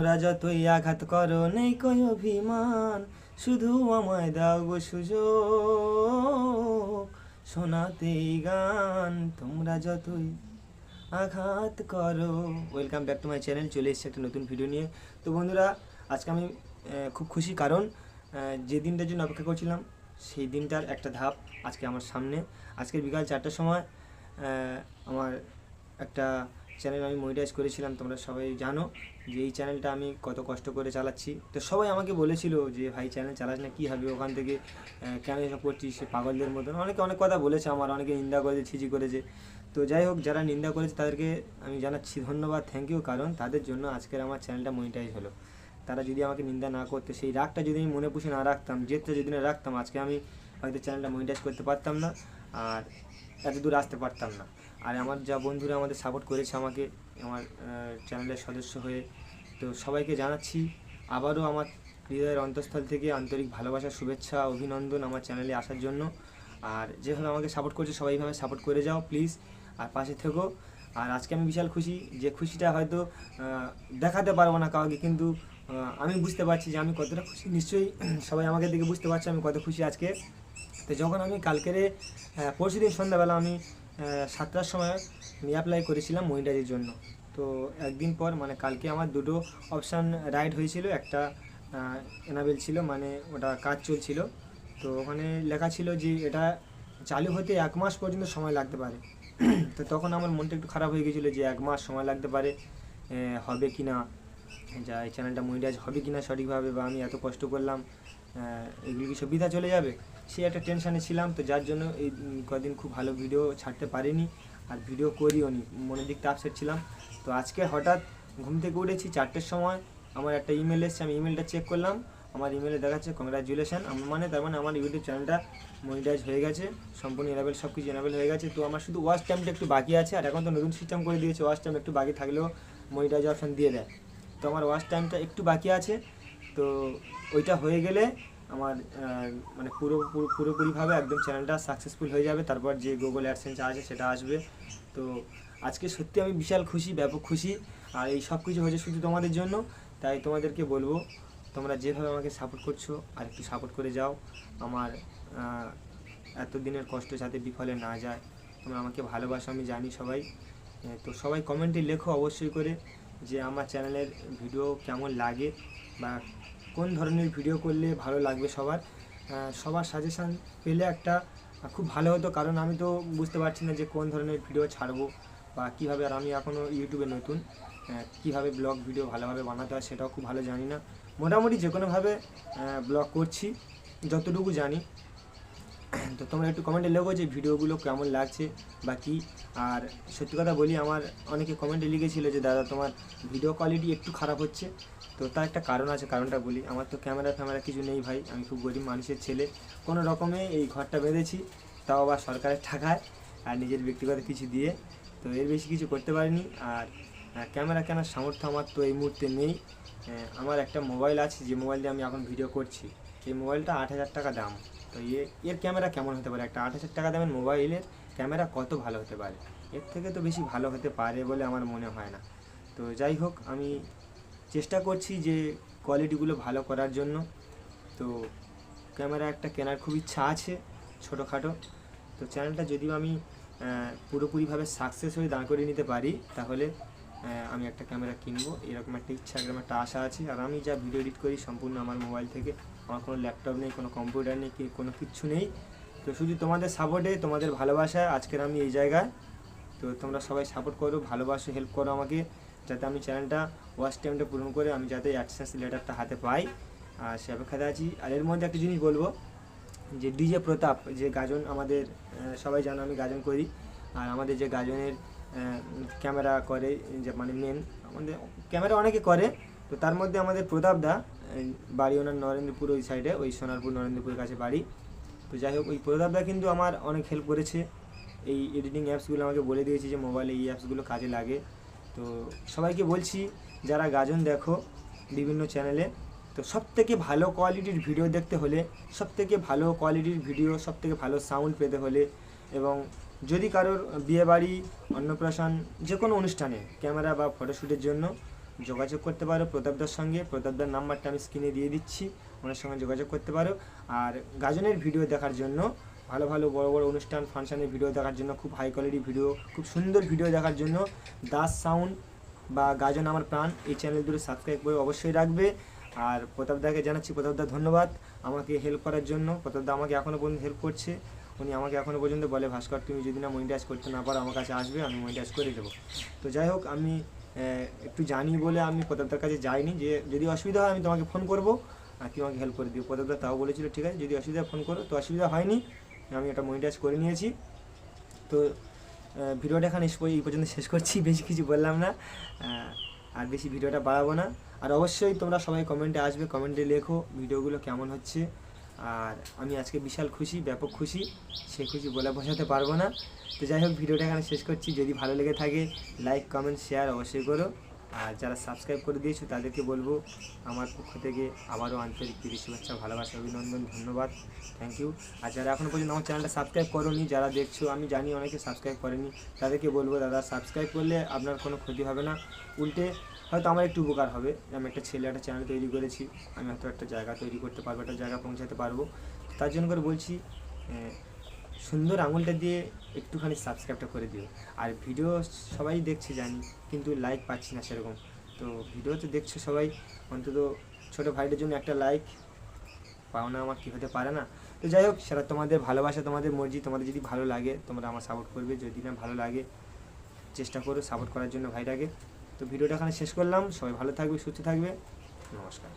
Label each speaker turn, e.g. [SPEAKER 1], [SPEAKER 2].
[SPEAKER 1] তোমরা যতই আঘাত করো, নেই কই অভিমান। শুধু আমায় দাও গো সুযোগ। শোনাতে এই গান, তোমরা যতই আঘাত করো। Welcome back to my channel চলে এসেছে একটা নতুন ভিডিও নিয়ে। তো বন্ধুরা, আজকে আমি খুব খুশি কারণ যে দিনটার জন্য অপেক্ষা করছিলাম, সেই দিনটার একটা ধাপ আজকে আমার সামনে। আজকের বিকাল চারটার সময় আমার একটা চ্যানেল আমি মনিটাইজ করেছিলাম, তোমরা সবাই জানো যে এই চ্যানেলটা আমি কত কষ্ট করে চালাচ্ছি। তো সবাই আমাকে বলেছিল যে, ভাই চ্যানেল চালাস না, কী হবে? ওখান থেকে কেন এসব করছিস? সে পাগলদের মতন। অনেকে অনেক কথা বলেছে আমার, অনেকে নিন্দা করেছে, ছিচি করেছে। তো যাই হোক, যারা নিন্দা করেছে তাদেরকে আমি জানাচ্ছি ধন্যবাদ থ্যাংক ইউ কারণ তাদের জন্য আজকের আমার চ্যানেলটা মনিটাইজ হলো। তারা যদি আমাকে নিন্দা না করতো, সেই রাগটা যদি আমি মনে পুষে না রাখতাম, জেদটা যদি না রাখতাম, আজকে আমি হয়তো চ্যানেলটা মনিটাইজ করতে পারতাম না। আর এত দূর আসতে পারতাম না। আর আমার যা বন্ধুরা আমাদের সাপোর্ট করেছে আমাকে, আমার চ্যানেলের সদস্য হয়ে, তো সবাইকে জানাচ্ছি, আবারও আমার হৃদয়ের অন্তঃস্থল থেকে আন্তরিক ভালোবাসা, শুভেচ্ছা, অভিনন্দন আমার চ্যানেলে আসার জন্য। আর যেভাবে আমাকে সাপোর্ট করছে, সবাই এইভাবে সাপোর্ট করে যাও প্লিজ আর পাশে থেকো। আর আজকে আমি বিশাল খুশি যে খুশিটা হয়তো দেখাতে পারব না কাউকে, কিন্তু আমি বুঝতে পারছি যে আমি কতটা খুশি। নিশ্চয়ই সবাই আমাকে দেখে বুঝতে পারছে আমি কত খুশি আজকে। তো যখন আমি কালকেরে পরশু দিন সন্ধ্যাবেলা আমি সাতটার সময় আমি অ্যাপ্লাই করেছিলাম মনিটারির জন্য। তো একদিন পর মানে কালকে আমার দুটো অপশান রাইড হয়েছিল। একটা এনাবেল ছিল মানে ওটা কাজ চলছিল। তো ওখানে লেখা ছিল যে এটা চালু হতে এক মাস পর্যন্ত সময় লাগতে পারে। তো তখন আমার মনটা একটু খারাপ হয়ে গেছিল যে এক মাস সময় লাগতে পারে হবে কি না? যা এই চ্যানেলটা মনিটাইজ হবে কি না সঠিকভাবে বা আমি এত কষ্ট করলাম এগুলি কি সুবিধা চলে যাবে? সে একটা টেনশানে ছিলাম, তো যার জন্য এই কদিন খুব ভালো ভিডিও ছাড়তে পারিনি আর ভিডিও করিও নি, মনের দিকটা আপসেট ছিলাম। তো আজকে হঠাৎ ঘুম থেকে উঠেছি চারটের সময়, আমার একটা ইমেল এসেছে, আমি ইমেলটা চেক করলাম, আমার ইমেলে দেখাচ্ছে কংগ্রাচুলেশন মানে তার মানে আমার ইউটিউব চ্যানেলটা মনিটাইজ হয়ে গেছে, সম্পূর্ণ এনাবেল সব কিছু এনাবেল হয়ে গেছে, তো আমার শুধু ওয়াচ টাইমটা একটু বাকি আছে, আর এখন তো নতুন সিস্টেম করে দিয়েছে ওয়াচ টাইম একটু বাকি থাকলেও মনিটাইজ অপশান দিয়ে দেয়। তো আমার ওয়াচ টাইমটা একটু বাকি আছে, তো ওইটা হয়ে গেলে আমার মানে পুরো, পুরো- পুরোপুরিভাবে একদম চ্যানেলটা সাকসেসফুল হয়ে যাবে। তারপর যে গুগল অ্যাডসেন্স আছে সেটা আসবে। তো আজকে সত্যি আমি বিশাল খুশি, ব্যাপক খুশি। আর এই সব কিছু হয়েছে শুধু তোমাদের জন্য। তাই তোমাদেরকে বলব, তোমরা যেভাবে আমাকে সাপোর্ট করছ, আর একটু সাপোর্ট করে যাও। আমার এতদিনের কষ্ট যাতে বিফলে না যায়। তোমরা আমাকে ভালোবাসো, আমি জানি সবাই। তো সবাই কমেন্টে লেখো অবশ্যই করে যে আমার চ্যানেলের ভিডিও কেমন লাগে বা কোন ধরনের ভিডিও করলে ভালো লাগবে সবার? সবার সাজেশান পেলে একটা খুব ভালো হতো। কারণ আমি তো বুঝতে পারছি না যে কোন ধরনের ভিডিও ছাড়বো বা কীভাবে। আর আমি এখনও ইউটিউবে নতুন কীভাবে ব্লগ ভিডিও ভালোভাবে বানাতে হয় সেটাও খুব ভালো জানি না। মোটামুটি যে কোনোভাবে ব্লগ করছি, যতটুকু জানি। তো তোমরা একটু কমেন্টে লেখো যে ভিডিওগুলো কেমন লাগছে বা কী। আর সত্যি কথা বলি, আমার অনেকে কমেন্টে লিখেছিল যে, দাদা, তোমার ভিডিও কোয়ালিটি একটু খারাপ হচ্ছে। তো তার একটা কারণ আছে, কারণটা বলি। আমার তো ক্যামেরা ফ্যামেরা কিছু নেই ভাই, আমি খুব গরিব মানুষের ছেলে। কোনো রকমে এই ঘরটা বেঁধেছি, তাও আবার সরকারের টাকায় আর নিজের ব্যক্তিগত কিছু দিয়ে। তো এর বেশি কিছু করতে পারিনি। আর ক্যামেরা কেনার সামর্থ্য আমার তো এই মুহূর্তে নেই। আমার একটা মোবাইল আছে, যে মোবাইল দিয়ে আমি এখন ভিডিও করছি। এই মোবাইলটা আট হাজার টাকা দাম। তো এ, এর ক্যামেরা কেমন হতে পারে? একটা আট হাজার টাকা দামের মোবাইলের ক্যামেরা কত ভালো হতে পারে? এর থেকে তো বেশি ভালো হতে পারে বলে আমার মনে হয় না। তো যাই হোক, আমি চেষ্টা করছি যে কোয়ালিটিগুলো ভালো করার জন্য। তো ক্যামেরা একটা কেনার খুব ইচ্ছা আছে ছোটোখাটো। তো চ্যানেলটা যদিও আমি পুরোপুরিভাবে সাকসেস হয়ে দাঁড় করিয়ে নিতে পারি, তাহলে আমি একটা ক্যামেরা কিনবো, এরকম একটা ইচ্ছা, এরকম একটা আশা আছে। আর আমি যা ভিডিও এডিট করি সম্পূর্ণ আমার মোবাইল থেকে। আমার কোনো ল্যাপটপ নেই, কোনো কম্পিউটার নেই কোনো কিচ্ছু নেই। তো শুধু তোমাদের সাপোর্টে তোমাদের ভালোবাসায় আজকের আমি এই জায়গায়। তো তোমরা সবাই সাপোর্ট করো, ভালোবাসো হেল্প করো আমাকে, যাতে আমি চ্যানেলটা ওয়াচ টাইমটা পূরণ করে আমি যাতে অ্যাডসেন্স লেটারটা হাতে পাই। আর সে অপেক্ষাতে আছি। আর এর মধ্যে একটা জিনিস বলব, যে ডিজে প্রতাপ যে গাজন আমাদের সবাই জানো আমি গাজন করি। আর আমাদের যে গাজনের ক্যামেরা করে যে মানে মেন আমাদের ক্যামেরা অনেকে করে, তো তার মধ্যে আমাদের প্রতাপ দা বাড়ি ওনার নরেন্দ্রপুর ওই সাইডে ওই সোনারপুর নরেন্দ্রপুরের কাছে বাড়ি। তো যাই হোক, ওই প্রতাপ দা কিন্তু আমার অনেক হেল্প করেছে। এই এডিটিং অ্যাপসগুলো আমাকে বলে দিয়েছে যে মোবাইলে এই অ্যাপসগুলো কাজে লাগে। তো সবাইকে বলছি, যারা গাজন দেখো বিভিন্ন চ্যানেলে তো সব থেকে ভালো কোয়ালিটির ভিডিও দেখতে হলে সব থেকে ভালো কোয়ালিটির ভিডিও সব থেকে ভালো সাউন্ড পেতে হলে এবং যদি কারোর বিয়েবাড়ি, অন্নপ্রাশন যে কোনো অনুষ্ঠানে ক্যামেরা বা ফটোশ্যুটের জন্য যোগাযোগ করতে পারো। প্রতাপদার সঙ্গে। প্রতাপদার নাম্বারটা আমি স্ক্রিনে দিয়ে দিচ্ছি। ওনার সঙ্গে যোগাযোগ করতে পারো। আর গাজনের ভিডিও দেখার জন্য, ভালো ভালো বড় বড় অনুষ্ঠান, ফাংশানের ভিডিও দেখার জন্য, খুব হাই কোয়ালিটি ভিডিও, খুব সুন্দর ভিডিও দেখার জন্য দাস সাউন্ড বা গাজন আমার প্রাণ এই চ্যানেল দুটো সাবস্ক্রাইব করে অবশ্যই রাখবে। আর প্রতাপদাকে জানাচ্ছি প্রতাপদা ধন্যবাদ। আমাকে হেল্প করার জন্য। প্রতাপদা আমাকে এখনও পর্যন্ত হেল্প করছে। উনি আমাকে এখনও পর্যন্ত বলে, ভাস্কর, তুমি যদি না মনিটাইজ করতে না পারো, আমার কাছে আসবে, আমি মনিটাইজ করে দেবো। তো যাই হোক, আমি একটু জানি বলে আমি প্রতাপদার কাছে যাইনি যে, যদি অসুবিধা হয় আমি তোমাকে ফোন করব, আর তুই আমাকে হেল্প করে দিও। প্রতাপদা তাও বলেছিল, ঠিক আছে, যদি অসুবিধা ফোন করো। তো অসুবিধা হয়নি, আমি এটা মনিটাইজ করে নিয়েছি। তো ভিডিওটা এখানে এই পর্যন্ত শেষ করছি, বেশি কিছু বললাম না। আর বেশি ভিডিওটা বাড়াবো না। আর অবশ্যই তোমরা সবাই কমেন্টে আসবে কমেন্টে লেখো ভিডিওগুলো কেমন হচ্ছে। আর আমি আজকে বিশাল খুশি, ব্যাপক খুশি। সে খুশি বলে বোঝাতে পারব না। তো যাই হোক, ভিডিওটা এখানে শেষ করছি। যদি ভালো লেগে থাকে লাইক কমেন্ট শেয়ার অবশ্যই করো। আর যারা সাবস্ক্রাইব করে দিয়েছ, তাদেরকে বলব, আমার পক্ষ থেকে আবারও আন্তরিক প্রীতি, শুভেচ্ছা, ভালোবাসা, অভিনন্দন, ধন্যবাদ। থ্যাংক ইউ আর যারা এখনও পর্যন্ত আমার চ্যানেলটা সাবস্ক্রাইব করোনি, যারা দেখছ, আমি জানি অনেকে সাবস্ক্রাইব করেনি, তাদেরকে বলব, দাদা সাবস্ক্রাইব করলে আপনার কোনো ক্ষতি হবে না। উল্টে হয়তো আমার একটু উপকার হবে। আমি একটা ছেলে, একটা চ্যানেল তৈরি করেছি। আমি হয়তো একটা জায়গা তৈরি করতে পারব, একটা জায়গা পৌঁছাতে পারব। তার জন্য করে বলছি সুন্দর আঙুলটা দিয়ে একটুখানি সাবস্ক্রাইবটা করে দিও। আর ভিডিও সবাই দেখছে জানি, কিন্তু লাইক পাচ্ছি না সেরকম। তো ভিডিও তো দেখছ সবাই, অন্তত ছোটো ভাইদের জন্য একটা লাইক পাওনা আমার কী হতে পারে না? তো যাই হোক, সেটা তোমাদের ভালোবাসা, তোমাদের মর্জি, তোমাদের যদি ভালো লাগে, তোমরা আমার সাপোর্ট করবে। যদি না ভালো লাগে, চেষ্টা করো সাপোর্ট করার জন্য ভাইটাকে। তো ভিডিওটা এখানে শেষ করলাম। সবাই ভালো থাকবে, সুস্থ থাকবে। নমস্কার।